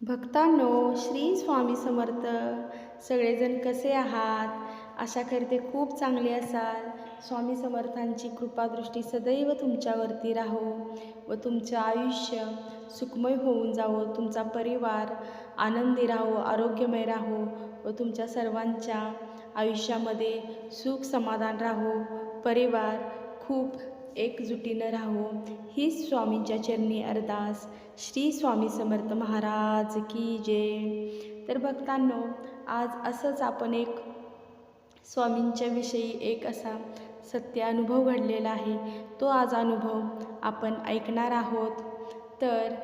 भक्तांनो श्री स्वामी समर्थ सगळेजण कसे आहात? आशा करते खूप चांगले असाल. स्वामी समर्थांची कृपादृष्टी सदैव तुमच्यावरती राहो व तुमचं आयुष्य सुखमय होऊन जावो. तुमचा परिवार आनंदी राहो आरोग्यमय राहो व तुमच्या सर्वांच्या आयुष्यामध्ये सुख समाधान राहो. परिवार खूप एकजुटीनं राहो. ही स्वामींच्या चरणी अरदास. श्री स्वामी समर्थ महाराज की जय. तर भक्तांनो आज असंच आपण एक स्वामींच्या विषयी एक असा सत्य अनुभव घडलेला आहे. तो आज अनुभव आपण ऐकणार आहोत. तर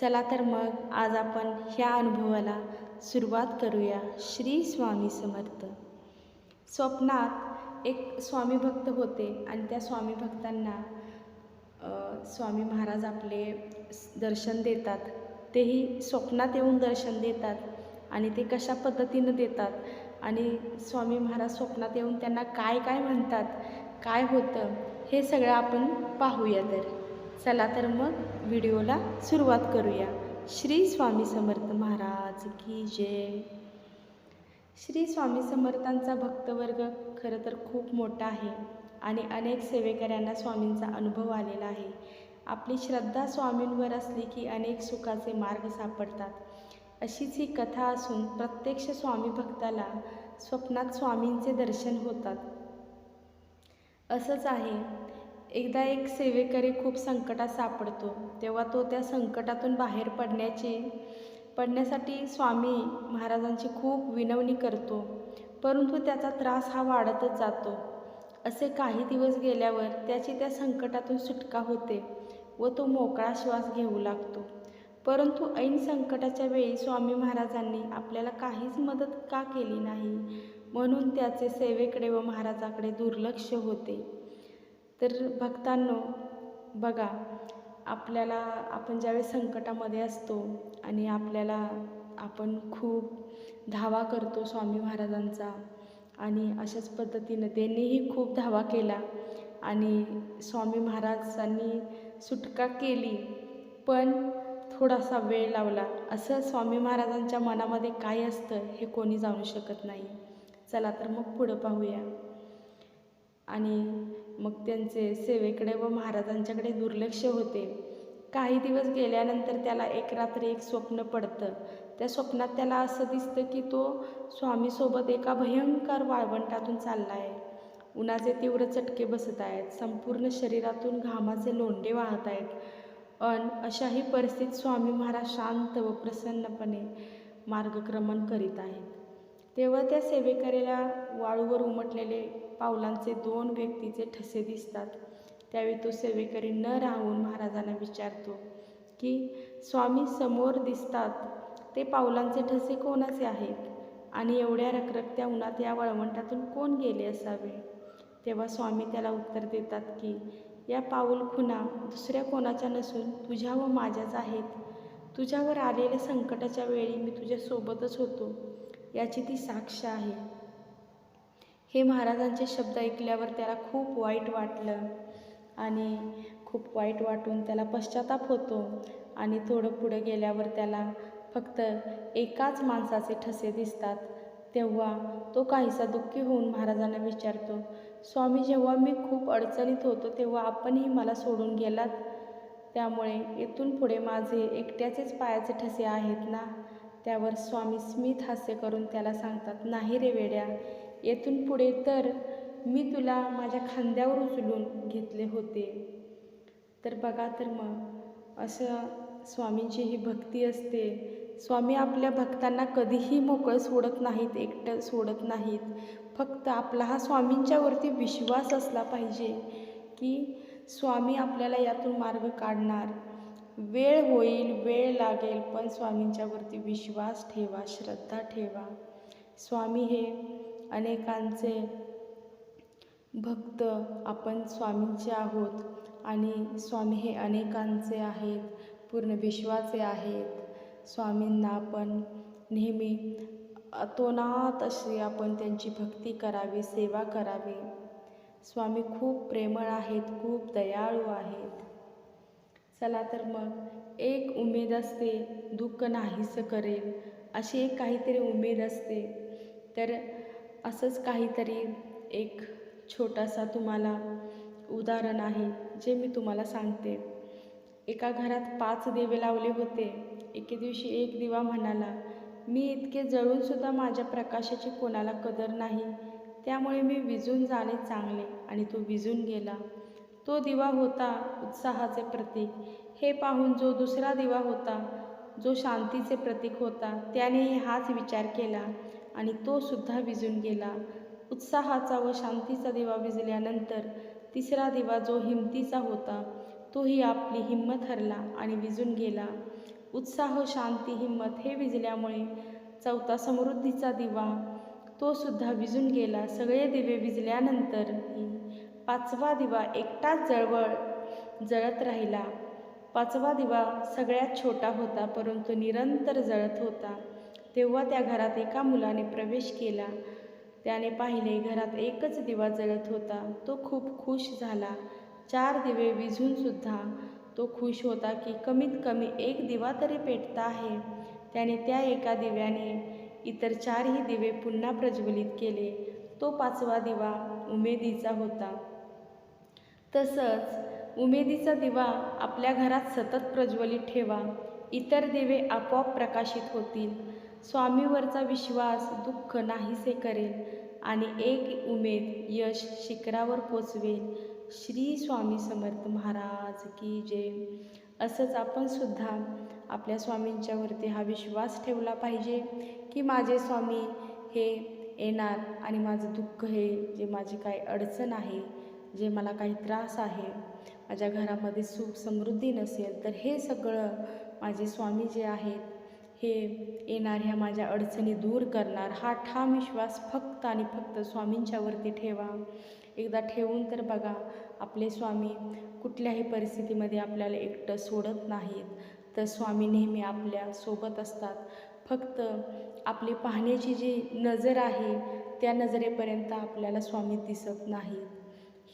चला तर मग आज आपण ह्या अनुभवाला सुरुवात करूया. श्री स्वामी समर्थ. स्वप्नात एक स्वामी भक्त होते आणि त्या स्वामी भक्तांना स्वामी महाराज आपले दर्शन देतात. तेही स्वप्नात येऊन दर्शन देतात आणि ते कशा पद्धतीनं देतात आणि स्वामी महाराज स्वप्नात येऊन त्यांना काय काय म्हणतात काय होतं हे सगळं आपण पाहूया तर. चला तर मग व्हिडिओला सुरुवात करूया. श्री स्वामी समर्थ महाराज की जय. श्री स्वामी समर्थांचा भक्तवर्ग खरं तर खूप मोठा आहे आणि अनेक सेवेकऱ्यांना स्वामींचा अनुभव आलेला आहे. आपली श्रद्धा स्वामींवर असली की अनेक सुखाचे मार्ग सापडतात. अशीच ही कथा असून प्रत्यक्ष स्वामी भक्ताला स्वप्नात स्वामींचे दर्शन होतात. असंच आहे. एकदा एक सेवेकरी खूप संकटात सापडतो. तेव्हा तो त्या संकटातून बाहेर पडण्याची पडण्यासाठी स्वामी महाराजांची खूप विनवणी करतो परंतु त्याचा त्रास हा वाढतच जातो. असे काही दिवस गेल्यावर त्याची त्या संकटातून सुटका होते व तो मोकळा श्वास घेऊ लागतो. परंतु ऐन संकटाच्या वेळी स्वामी महाराजांनी आपल्याला काहीच मदत का केली नाही? म्हणून त्याचे सेवेकडे व महाराजाकडे दुर्लक्ष होते. तर भक्तांनो बघा आपल्याला आपण ज्यावेळेस संकटामध्ये असतो आणि आपल्याला आपण खूप धावा करतो स्वामी महाराजांचा आणि अशाच पद्धतीनं त्यांनीही खूप धावा केला आणि स्वामी महाराजांनी सुटका केली पण थोडासा वेळ लावला. असं स्वामी महाराजांच्या मनामध्ये काय असतं हे कोणी जाणू शकत नाही. चला तर मग पुढं पाहूया. आणि मग त्यांचे सेवेकडे व महाराजांच्याकडे दुर्लक्ष होते. काही दिवस गेल्यानंतर त्याला एक रात्री एक स्वप्न पडतं. त्या स्वप्नात त्याला असं दिसतं की तो स्वामीसोबत एका भयंकर वाळवंटातून चालला आहे उन्हाचे तीव्र चटके बसत आहेत. संपूर्ण शरीरातून घामाचे लोंढे वाहत आहेत. अन अशाही परिस्थितीत स्वामी महाराज शांत व प्रसन्नपणे मार्गक्रमण करीत आहेत. तेव्हा त्या सेवेकऱ्याला वाळूवर उमटलेले पावलांचे दोन व्यक्तीचे ठसे दिसतात. त्यावेळी तो सेवेकरी न राहून महाराजांना विचारतो की स्वामी समोर दिसतात. ते पावलांचे ठसे कोणाचे आहेत? आणि एवढ्या रखरखत्या उन्हात या वळवंटातून कोण गेले असावे? तेव्हा स्वामी त्याला उत्तर देतात की या पाऊल खुणा दुसऱ्या कोणाच्या नसून तुझ्या व माझ्याच आहेत. तुझ्यावर आलेल्या संकटाच्या वेळी मी तुझ्यासोबतच होतो. याची ती साक्ष आहे. हे महाराजांचे शब्द ऐकल्यावर त्याला खूप वाईट वाटलं आणि खूप वाईट वाटून त्याला पश्चाताप होतो आणि थोडं पुढं गेल्यावर त्याला फक्त एकाच माणसाचे ठसे दिसतात. तेव्हा तो काहीसा दुःखी होऊन महाराजांना विचारतो स्वामी जेव्हा मी खूप अडचणीत होतो तेव्हा आपणही मला सोडून गेलात? त्यामुळे इथून पुढे माझे एकट्याचेच पायाचे ठसे आहेत ना? त्यावर स्वामी स्मित हास्य करून त्याला सांगतात नाही रे वेड्या येथून पुढे तर मी तुला माझ्या खांद्यावर उचलून घेतले होते. तर बघा तर मग असं स्वामींची ही भक्ती असते. स्वामी आपल्या भक्तांना कधीही मोकळं सोडत नाहीत एकटं सोडत नाहीत. फक्त आपला हा स्वामींच्यावरती विश्वास असला पाहिजे की स्वामी आपल्याला यातून मार्ग काढणार. वेळ होईल वेळ लागेल पण स्वामींच्यावरती विश्वास ठेवा श्रद्धा ठेवा. स्वामी हे अनेकांचे भक्त आपण स्वामींचे आहोत आणि स्वामी हे अनेकांचे आहेत पूर्ण विश्वाचे आहेत. स्वामींना आपण नेहमी अतोनात अशी आपण त्यांची भक्ती करावी सेवा करावी. स्वामी खूप प्रेमळ आहेत खूप दयाळू आहेत. चला तर मग एक उमेद असते दुःख नाहीसं करेल अशी एक काहीतरी उमेद असते. तर असंच काहीतरी एक छोटासा तुम्हाला उदाहरण आहे जे मी तुम्हाला सांगते. एका घरात पाच दिवे लावले होते. एके दिवशी एक दिवा म्हणाला मी इतके जळूनसुद्धा माझ्या प्रकाशाची कोणाला कदर नाही. त्यामुळे मी विजून जाणे चांगले. आणि तो विजून गेला. तो दिवा होता उत्साहाचे प्रतीक. हे पाहून जो दुसरा दिवा होता जो शांतीचे प्रतीक होता त्यानेही हाच विचार केला आणि तो सुद्धा विजून गेला. उत्साहाचा व शांतीचा दिवा विजल्यानंतर तिसरा दिवा जो हिमतीचा होता तोही आपली हिंमत हरला आणि विजून गेला. उत्साह शांती हिंमत हे विजल्यामुळे चौथा समृद्धीचा दिवा तो सुद्धा विजून गेला. सगळे दिवे विजल्यानंतरही पाचवा दिवा एकटाच जळवळ जळत राहिला. पाचवा दिवा सगळ्यात छोटा होता परंतु निरंतर जळत होता. तेव्हा त्या घरात एका मुलाने प्रवेश केला. त्याने पाहिले घरात एकच दिवा जळत होता. तो खूप खुश झाला. चार दिवे विझूनसुद्धा तो खुश होता की कमीत कमी एक दिवा तरी पेटता आहे. त्याने त्या एका दिव्याने इतर चारही दिवे पुन्हा प्रज्वलित केले. तो पाचवा दिवा उमेदीचा होता. तसंच उमेदीचा दिवा आपल्या घरात सतत प्रज्वलित ठेवा. इतर दिवे आपोआप प्रकाशित होतील. स्वामीवरचा विश्वास दुःख नाहीसे करेल आणि एक उमेद यश शिखरावर पोचवेल. श्री स्वामी समर्थ महाराज की जय. असंच आपण सुद्धा आपल्या स्वामींच्यावरती हा विश्वास ठेवला पाहिजे की माझे स्वामी हे येणार आणि माझं दुःख हे जे माझी काय अडचण आहे जे मला काही त्रास आहे माझ्या घरामध्ये सुख समृद्धी नसेल तर हे सगळं माझे स्वामी जे आहेत हे येणार ह्या माझ्या अडचणी दूर करणार. हा ठाम विश्वास फक्त आणि फक्त स्वामींच्यावरती ठेवा. एकदा ठेवून तर बघा आपले स्वामी कुठल्याही परिस्थितीमध्ये आपल्याला एकटं सोडत नाहीत. तर स्वामी नेहमी आपल्यासोबत असतात. फक्त आपली पाहण्याची जी नजर आहे त्या नजरेपर्यंत आपल्याला स्वामी दिसत नाहीत.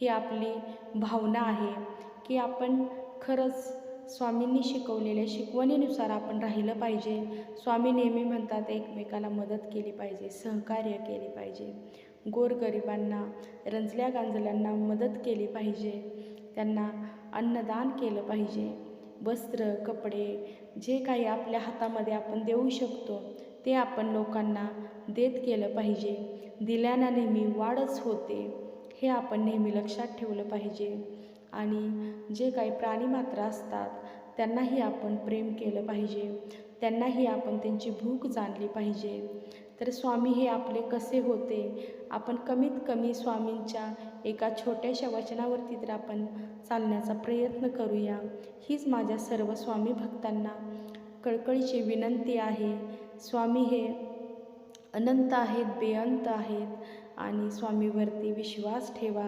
ही आपली भावना आहे की आपण खरंच स्वामींनी शिकवलेल्या शिकवणीनुसार आपण राहिलं पाहिजे. स्वामी नेहमी म्हणतात एकमेकाला मदत केली पाहिजे सहकार्य केले पाहिजे. गोरगरिबांना रंजल्या गांजल्यांना मदत केली पाहिजे. त्यांना अन्नदान केलं पाहिजे. वस्त्र कपडे जे काही आपल्या हातामध्ये आपण देऊ शकतो ते आपण लोकांना देत केलं पाहिजे. दिल्यानं नेहमी वाढच होते. हे आपण नेहमी लक्षात ठेवलं पाहिजे. आणि जे काही प्राणीमात्र असतात त्यांनाही आपण प्रेम केलं पाहिजे. त्यांनाही आपण त्यांची भूक जाणली पाहिजे. तर स्वामी हे आपले कसे होते? आपण कमीत कमी स्वामींच्या एका छोट्याशा वचनावरती तर आपण चालण्याचा प्रयत्न करूया. हीच माझ्या सर्व स्वामी भक्तांना कळकळीची विनंती आहे. स्वामी हे अनंत आहेत बेअंत आहेत. आणि स्वामीवरती विश्वास ठेवा.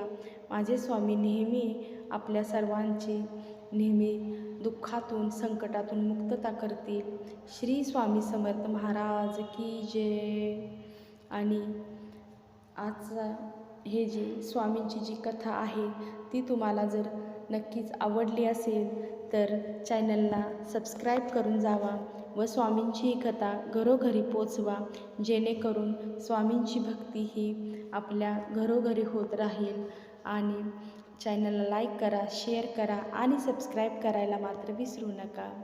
माझे स्वामी नेहमी आपल्या सर्वांची नेहमी दुःखातून संकटातून मुक्तता करतील. श्री स्वामी समर्थ महाराज की जय. आणि आजचा हे जे स्वामींची जी कथा आहे ती तुम्हाला जर नक्कीच आवडली असेल तर चॅनलला सबस्क्राईब करून जावा. व स्वामींची ही कथा घरोघरी पोचवा जेणेकरून स्वामींची भक्ती ही आपल्या घरोघरी होत राहील. आणि चॅनलला लाईक करा शेअर करा आणि सबस्क्राईब करायला मात्र विसरू नका.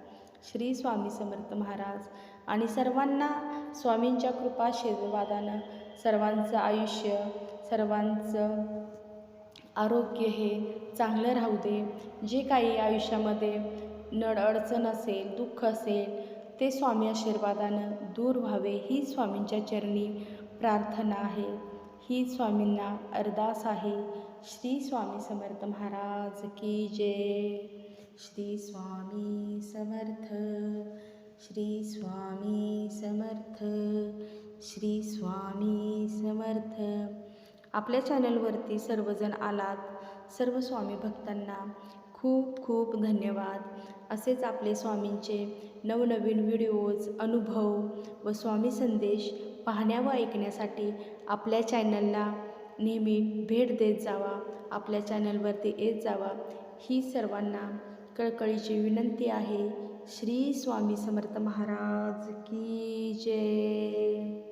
श्री स्वामी समर्थ महाराज. आणि सर्वांना स्वामींच्या कृपा आशीर्वादानं सर्वांचं आयुष्य सर्वांचं आरोग्य हे चांगलं राहू दे. जे काही आयुष्यामध्ये नड अडचण असेल दुःख असेल ते स्वामी आशीर्वादानं दूर व्हावे ही स्वामींच्या चरणी प्रार्थना आहे. ही स्वामींना अरदास आहे. श्री स्वामी समर्थ महाराज की जय. श्री स्वामी समर्थ. श्री स्वामी समर्थ. श्री स्वामी समर्थ. आपल्या चॅनलवरती सर्वजण आलात. सर्व स्वामी भक्तांना खूप खूप धन्यवाद. असेच आपले स्वामींचे नवनवीन व्हिडिओज अनुभव व स्वामी संदेश पाहण्या व ऐकण्यासाठी आपल्या चॅनलला नेहमी भेट देत जावा. आपल्या चॅनलवरती येत जावा. ही सर्वांना कळकळीची विनंती आहे. श्री स्वामी समर्थ महाराज की जय.